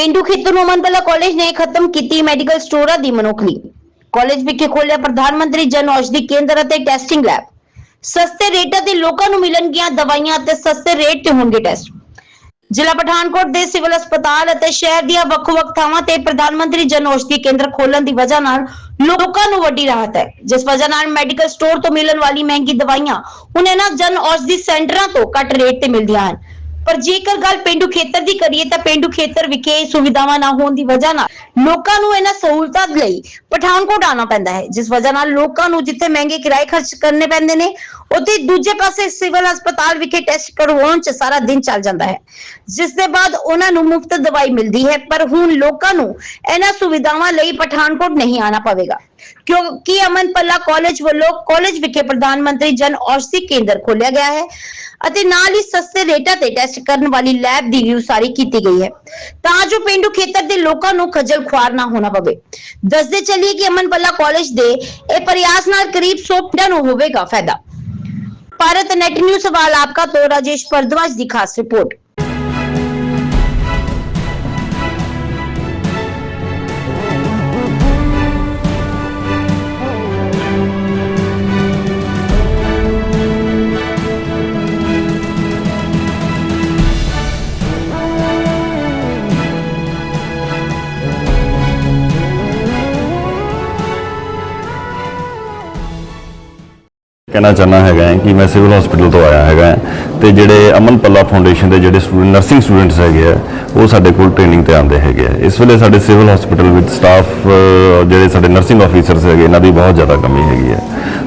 ਪਿੰਡੂ ਖੇਤਰ ਨੂੰ ਕਾਲਜ ਨੇ ਖਤਮ ਕੀਤੀ ਮੈਡੀਕਲ ਸਟੋਰਾਂ ਦੀ ਮਨੋਖਲੀ। ਕਾਲਜ ਵਿਖੇ ਖੋਲ੍ਹਿਆ ਪ੍ਰਧਾਨ ਮੰਤਰੀ ਜਨ ਔਸ਼ਧੀ ਕੇਂਦਰ ਅਤੇ ਟੈਸਟਿੰਗ ਲੈਬ ਸਸਤੇ ਰੇਟਾਂ ਤੇ ਲੋਕਾਂ ਨੂੰ ਮਿਲਣਗੀਆਂ ਦਵਾਈਆਂ ਅਤੇ ਸਸਤੇ ਰੇਟ ਤੇ ਹੋਣਗੇ ਟੈਸਟ ਜ਼ਿਲ੍ਹਾ ਪਠਾਨਕੋਟ ਦੇ ਸਿਵਲ ਹਸਪਤਾਲ ਅਤੇ ਸ਼ਹਿਰ ਦੀਆਂ ਵੱਖ-ਵੱਖ ਥਾਵਾਂ ਤੇ ਪ੍ਰਧਾਨ ਮੰਤਰੀ ਜਨ ਔਸ਼ਧੀ ਕੇਂਦਰ ਖੋਲਣ ਦੀ ਵਜ੍ਹਾ ਨਾਲ ਲੋਕਾਂ ਨੂੰ ਵੱਡੀ ਰਾਹਤ ਹੈ। ਜਿਸ ਵਜ੍ਹਾ ਨਾਲ ਮੈਡੀਕਲ ਸਟੋਰ ਤੋਂ ਮਿਲਣ ਵਾਲੀ ਮਹਿੰਗੀ ਦਵਾਈਆਂ ਹੁਣ ਇਹਨਾਂ ਜਨ ਔਸ਼ਧੀ ਸੈਂਟਰਾਂ ਤੋਂ ਘੱਟ ਰੇਟ ਤੇ ਮਿਲਦੀਆਂ ਹਨ। ਪਰ ਜੇਕਰ ਗੱਲ ਪਿੰਡੂ ਖੇਤਰ ਦੀ ਕਰੀਏ ਤਾਂ ਪਿੰਡੂ ਖੇਤਰ ਵਿਖੇ ਸੁਵਿਧਾਵਾਂ ਨਾ ਹੋਣ ਦੀ ਵਜ੍ਹਾ ਨਾਲ ਲੋਕਾਂ ਨੂੰ ਇਹਨਾਂ ਸਹੂਲਤਾਂ ਲਈ ਪਠਾਨਕੋਟ ਆਉਣਾ ਪੈਂਦਾ ਹੈ, ਜਿਸ ਵਜ੍ਹਾ ਨਾਲ ਲੋਕਾਂ ਨੂੰ ਜਿੱਥੇ ਮਹਿੰਗੇ ਕਿਰਾਏ ਖਰਚ ਕਰਨੇ ਪੈਂਦੇ ਨੇ, ਉੱਥੇ ਦੂਜੇ ਪਾਸੇ ਸਿਵਲ ਹਸਪਤਾਲ ਵਿਖੇ ਟੈਸਟ ਕਰਵਾਉਣ 'ਚ ਸਾਰਾ ਦਿਨ ਚੱਲ ਜਾਂਦਾ ਹੈ। ਜਿਸ ਦੇ ਬਾਅਦ ਉਹਨਾਂ ਨੂੰ ਮੁਫਤ ਦਵਾਈ ਮਿਲਦੀ ਹੈ, ਪਰ ਹੁਣ ਲੋਕਾਂ ਨੂੰ ਇਹਨਾਂ ਸੁਵਿਧਾਵਾਂ ਲਈ ਪਠਾਨਕੋਟ ਨਹੀਂ ਆਉਣਾ ਪਵੇਗਾ। ਕਿਉਂਕਿ ਅਮਨ ਪੱਲਾ ਕਾਲਜ ਵੱਲੋਂ ਕਾਲਜ ਵਿਖੇ ਪ੍ਰਧਾਨ ਮੰਤਰੀ ਜਨ ਔਸ਼ਧੀ ਕੇਂਦਰ ਖੋਲ੍ਹਿਆ ਗਿਆ ਹੈ ਅਤੇ ਨਾਲ ਹੀ ਸਸਤੇ ਰੇਟਾਂ ਤੇ ਟੈਸਟ ਕਰਨ ਵਾਲੀ ਲੈਬ ਦੀ ਵੀ ਉਸਾਰੀ ਕੀਤੀ ਗਈ ਹੈ। ਤਾਂ ਜੋ ਪਿੰਡੂ ਖੇਤਰ ਦੇ ਲੋਕਾਂ ਨੂੰ ਖੱਜਲ ਖੁਆਰ ਨਾ ਹੋਣਾ ਪਵੇ। ਦੱਸਦੇ ਚੱਲੀਏ ਕਿ ਅਮਨ ਪੱਲਾ ਕਾਲਜ ਦੇ ਇਹ ਪ੍ਰਯਾਸ ਨਾਲ ਕਰੀਬ 100 ਪਿੰਡਾਂ ਨੂੰ ਹੋਵੇਗਾ ਫਾਇਦਾ। ਭਾਰਤ ਨੈਟ ਨਿਊਜ਼ ਸਵਾਲ ਆਪਕਾ ਤੋਂ ਰਾਜੇਸ਼ ਪਰਦਵਾਜ ਦੀ ਖਾਸ ਰਿਪੋਰਟ। ਕਹਿਣਾ ਚਾਹਨਾ ਹੈਗਾ ਹੈ ਕਿ ਮੈਂ ਸਿਵਲ ਹਸਪੀਟਲ ਤੋਂ ਆਇਆ ਹੈਗਾ ਹੈ ਤੇ ਜਿਹੜੇ ਅਮਨ ਪੱਲਾ ਫਾਊਂਡੇਸ਼ਨ ਦੇ ਜਿਹੜੇ ਸਟੂਡੈਂਟ ਨਰਸਿੰਗ ਸਟੂਡੈਂਟਸ ਹੈਗੇ ਆ, ਉਹ ਸਾਡੇ ਕੋਲ ਟ੍ਰੇਨਿੰਗ ਤੇ ਆਉਂਦੇ ਹੈਗੇ ਆ। ਇਸ ਵੇਲੇ ਸਾਡੇ ਸਿਵਲ ਹਸਪੀਟਲ ਵਿੱਚ ਸਟਾਫ ਜਿਹੜੇ ਸਾਡੇ ਨਰਸਿੰਗ ਆਫੀਸਰਸ ਹੈਗੇ, ਇਹਨਾਂ ਦੀ ਬਹੁਤ ਜ਼ਿਆਦਾ ਕਮੀ ਹੈਗੀ ਹੈ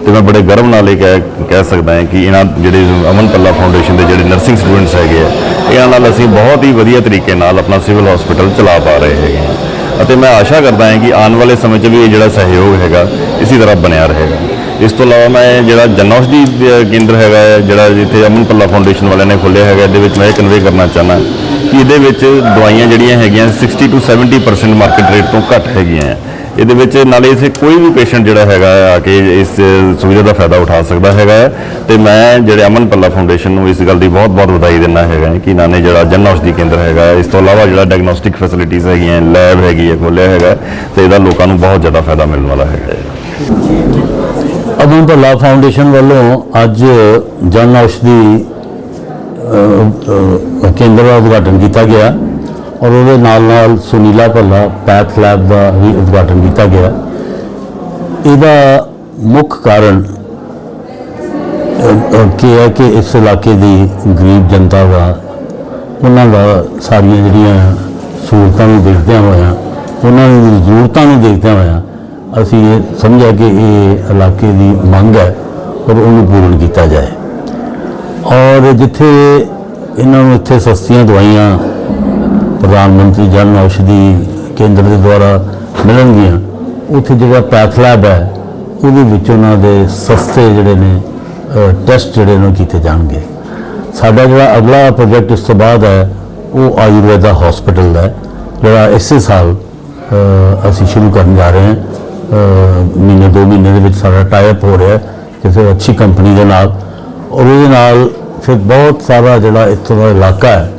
ਤੇ ਮੈਂ ਬੜੇ ਗਰਵ ਨਾਲ ਇਹ ਕਹਿ ਕਹਿ ਸਕਦਾ ਹਾਂ ਕਿ ਇਹਨਾਂ ਜਿਹੜੇ ਅਮਨ ਪੱਲਾ ਫਾਊਂਡੇਸ਼ਨ ਦੇ ਜਿਹੜੇ ਨਰਸਿੰਗ ਸਟੂਡੈਂਟਸ ਹੈਗੇ ਆ, ਇਹਨਾਂ ਨਾਲ ਅਸੀਂ ਬਹੁਤ ਹੀ ਵਧੀਆ ਤਰੀਕੇ ਨਾਲ ਆਪਣਾ ਸਿਵਲ ਹਸਪੀਟਲ ਚਲਾ ਪਾ ਰਹੇ ਹੈਗੇ ਹਾਂ ਅਤੇ ਮੈਂ ਆਸ਼ਾ ਕਰਦਾ ਹਾਂ ਕਿ ਆਉਣ ਵਾਲੇ ਸਮੇਂ 'ਚ ਵੀ ਇਹ ਜਿਹੜਾ ਸਹਿਯੋਗ ਹੈਗਾ, ਇਸੇ ਤਰ੍ਹਾਂ ਬਣਿਆ ਰਹੇਗਾ। ਇਸ ਤੋਂ ਇਲਾਵਾ ਮੈਂ ਜਿਹੜਾ ਜਨ ਔਸ਼ਧੀ ਕੇਂਦਰ ਹੈਗਾ ਹੈ, ਜਿਹੜਾ ਜਿੱਥੇ ਅਮਨ ਪੱਲਾ ਫਾਊਂਡੇਸ਼ਨ ਵਾਲਿਆਂ ਨੇ ਖੋਲ੍ਹਿਆ ਹੈਗਾ ਇਹਦੇ ਵਿੱਚ ਮੈਂ ਇਹ ਕਨਵੇ ਕਰਨਾ ਚਾਹਨਾ ਕਿ ਇਹਦੇ ਵਿੱਚ ਦਵਾਈਆਂ ਜਿਹੜੀਆਂ ਹੈਗੀਆਂ 60 ਤੋਂ 70% ਮਾਰਕੀਟ ਰੇਟ ਤੋਂ ਘੱਟ ਹੈਗੀਆਂ ਹੈ। ਇਹਦੇ ਵਿੱਚ ਨਾਲੇ ਇਥੇ ਕੋਈ ਵੀ ਪੇਸ਼ੈਂਟ ਜਿਹੜਾ ਹੈਗਾ ਆ ਕੇ ਇਸ ਸੁਵਿਧਾ ਦਾ ਫਾਇਦਾ ਉਠਾ ਸਕਦਾ ਹੈਗਾ ਹੈ ਤੇ ਮੈਂ ਜਿਹੜੇ ਅਮਨ ਪੱਲਾ ਫਾਊਂਡੇਸ਼ਨ ਨੂੰ ਇਸ ਗੱਲ ਦੀ ਬਹੁਤ-ਬਹੁਤ ਵਧਾਈ ਦਿੰਦਾ ਹੈਗਾ ਕਿ ਇਹਨਾਂ ਨੇ ਜਿਹੜਾ ਜਨ ਔਸ਼ਧੀ ਕੇਂਦਰ ਹੈਗਾ ਇਸ ਤੋਂ ਇਲਾਵਾ ਜਿਹੜਾ ਡਾਇਗਨੋਸਟਿਕ ਫੈਸਿਲਿਟੀਜ਼ ਹੈਗੀਆਂ ਲੈਬ ਹੈਗੀ ਹੈ ਖੋਲ੍ਹਿਆ ਹੈਗਾ ਹੈ ਤੇ ਇਹਦਾ ਲੋਕਾਂ ਨੂੰ ਬਹੁਤ ਜ਼ਿਆਦਾ ਫਾਇਦਾ ਮਿਲਣ ਵਾਲਾ ਹੈਗਾ ਹੈ ਅਮਨ ਭੱਲਾ ਫਾਊਂਡੇਸ਼ਨ ਵੱਲੋਂ ਅੱਜ ਜਨ ਔਸ਼ਧੀ ਕੇਂਦਰ ਦਾ ਉਦਘਾਟਨ ਕੀਤਾ ਗਿਆ ਔਰ ਉਹਦੇ ਨਾਲ ਨਾਲ ਸੁਨੀਲਾ ਭੱਲਾ ਪੈਥ ਲੈਬ ਦਾ ਵੀ ਉਦਘਾਟਨ ਕੀਤਾ ਗਿਆ। ਇਹਦਾ ਮੁੱਖ ਕਾਰਨ ਅ, ਕੀ ਹੈ ਕਿ ਇਸ ਇਲਾਕੇ ਦੀ ਗਰੀਬ ਜਨਤਾ ਦਾ ਉਹਨਾਂ ਦਾ ਸਾਰੀਆਂ ਜਿਹੜੀਆਂ ਸਹੂਲਤਾਂ ਨੂੰ ਦੇਖਦਿਆਂ ਹੋਇਆਂ ਉਹਨਾਂ ਦੀ ਜ਼ਰੂਰਤਾਂ ਨੂੰ ਦੇਖਦਿਆਂ ਹੋਇਆਂ ਅਸੀਂ ਇਹ ਸਮਝਿਆ ਕਿ ਇਹ ਇਲਾਕੇ ਦੀ ਮੰਗ ਹੈ ਔਰ ਉਹਨੂੰ ਪੂਰਨ ਕੀਤਾ ਜਾਏ। ਔਰ ਜਿੱਥੇ ਇਹਨਾਂ ਨੂੰ ਇੱਥੇ ਸਸਤੀਆਂ ਦਵਾਈਆਂ ਪ੍ਰਧਾਨ ਮੰਤਰੀ ਜਨ ਔਸ਼ਧੀ ਕੇਂਦਰ ਦੇ ਦੁਆਰਾ ਮਿਲਣਗੀਆਂ ਉੱਥੇ ਜਿਹੜਾ ਪੈਥਲੈਬ ਹੈ ਉਹਦੇ ਵਿੱਚ ਉਹਨਾਂ ਦੇ ਸਸਤੇ ਜਿਹੜੇ ਨੇ ਟੈਸਟ ਜਿਹੜੇ ਨੇ ਉਹ ਕੀਤੇ ਜਾਣਗੇ। ਸਾਡਾ ਜਿਹੜਾ ਅਗਲਾ ਪ੍ਰੋਜੈਕਟ ਇਸ ਤੋਂ ਬਾਅਦ ਹੈ ਉਹ ਆਯੁਰਵੇਦਾ ਹਸਪੀਟਲ ਦਾ ਹੈ, ਜਿਹੜਾ ਇਸੇ ਸਾਲ ਅਸੀਂ ਸ਼ੁਰੂ ਕਰਨ ਜਾ ਰਹੇ ਹਾਂ। ਮਹੀਨੇ, ਦੋ ਮਹੀਨੇ ਦੇ ਵਿੱਚ ਸਾਡਾ ਟਾਈਪ ਹੋ ਰਿਹਾ ਕਿਸੇ ਅੱਛੀ ਕੰਪਨੀ ਦੇ ਨਾਲ। ਔਰ ਉਹਦੇ ਨਾਲ ਫਿਰ ਬਹੁਤ ਸਾਰਾ ਜਿਹੜਾ ਇੱਥੋਂ ਦਾ ਇਲਾਕਾ ਹੈ,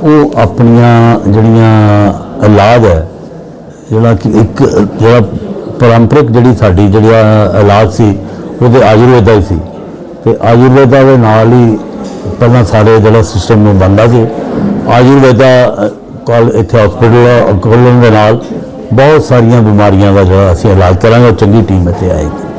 ਉਹ ਆਪਣੀਆਂ ਜਿਹੜੀਆਂ ਇਲਾਜ ਹੈ, ਜਿਹੜਾ ਕਿ ਇੱਕ ਜਿਹੜਾ ਪਰੰਪਰਿਕ ਜਿਹੜੀ ਸਾਡੀ ਜਿਹੜਾ ਇਲਾਜ ਸੀ ਉਹਦੇ ਆਯੁਰਵੇਦਾ ਹੀ ਸੀ। ਤੇ ਆਯੁਰਵੇਦਾ ਦੇ ਨਾਲ ਹੀ ਪਹਿਲਾਂ ਸਾਰੇ ਜਿਹੜਾ ਸਿਸਟਮ ਨੂੰ ਬੰਦਾ ਸੀ। ਆਯੁਰਵੇਦਾ ਕੋਲ ਇੱਥੇ ਹਸਪੀਟਲ ਖੋਲ੍ਹਣ ਦੇ ਨਾਲ। ਬਹੁਤ ਸਾਰੀਆਂ ਬਿਮਾਰੀਆਂ ਦਾ ਜਿਹੜਾ ਅਸੀਂ ਇਲਾਜ ਕਰਾਂਗੇ ਉਹ ਚੰਗੀ ਟੀਮ ਇੱਥੇ ਆਏਗੀ।